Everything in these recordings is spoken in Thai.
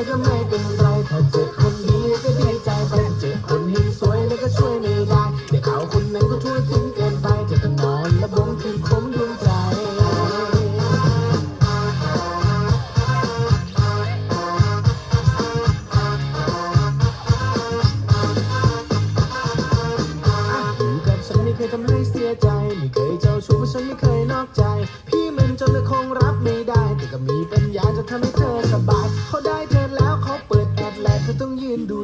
แล้วก็ไม่เป็นไรถ้าเจอคนดีก็ดีใจไปถ้าเจอคนเฮงสวยแล้วก็ช่วยไม่ได้เด็กเขาคนนั้นก็ช่วยถึงเกินไปจะต้องนอนและบงคือคมดวงใจอยู่กับฉันไม่เคยทำให้เสียใจไม่เคยเจ้าชู้เพราะฉันไม่เคย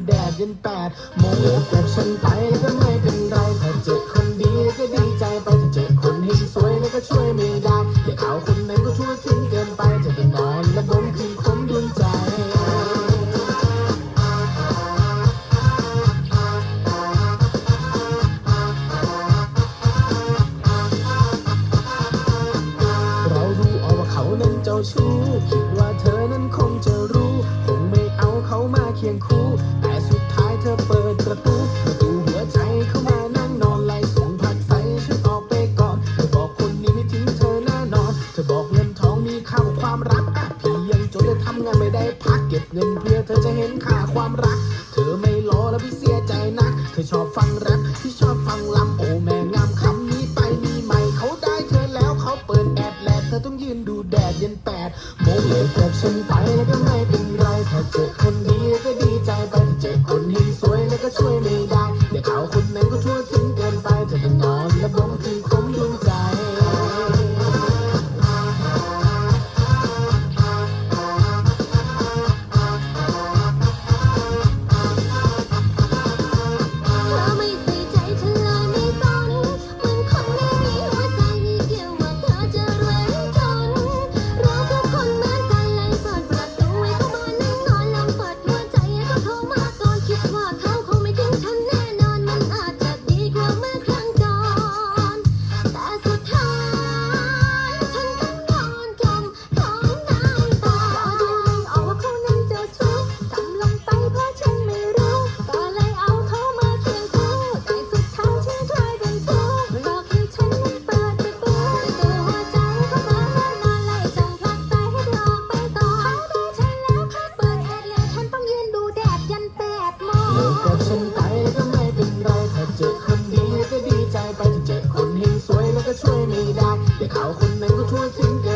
แดดยันแปดโมงกับฉันไปแล้วก็ไม่เป็นไรถ้าเจอคนดีก็ดีใจไปถ้าเจอคนเฮงสวยแล้วก็ช่วยไม่ได้อย่าเขาคนนั้นก็ชั่วยถึงเกินไปจะไปนอนและบนคืนคมดวงใจเราดูออกว่าเขานั้นเจ้าชู้คิดว่า มีค่าของความรักอะพี่ยังจนเลยทำงานไม่ได้พักเก็บเงินเพื่อเธอจะเห็นค่าความรัก เธอไม่รอแล้วพี่เสียใจนัก เธอชอบฟังแรปพี่ชอบฟังลำโอแม่งามคำนี้ไปมีใหม่เขาได้เธอแล้วเขาเปิดแอดแลนเธอต้องยืนดูแดดเย็นแปดโมงเลยกับฉันไปแล้วก็ไม่เป็นไรถ้าเจอคนดีก็ดีใจไปถ้าเจอคนเฮงสวยแล้วก็ช่วยไม่ กกับฉันไปก็ไม่เป็นไรถ้าเจอคนดีก็ดีใจไปถ้าเจอคนเฮงสวยแล้วก็ช่วยไม่ได้แต่เขาคนนั้นก็ช่วยถึงเกิน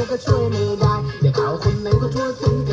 แล้วก็ช่วยไม่ได้เดี๋ยวเขาคนนั้นก็ทั่วถึงเ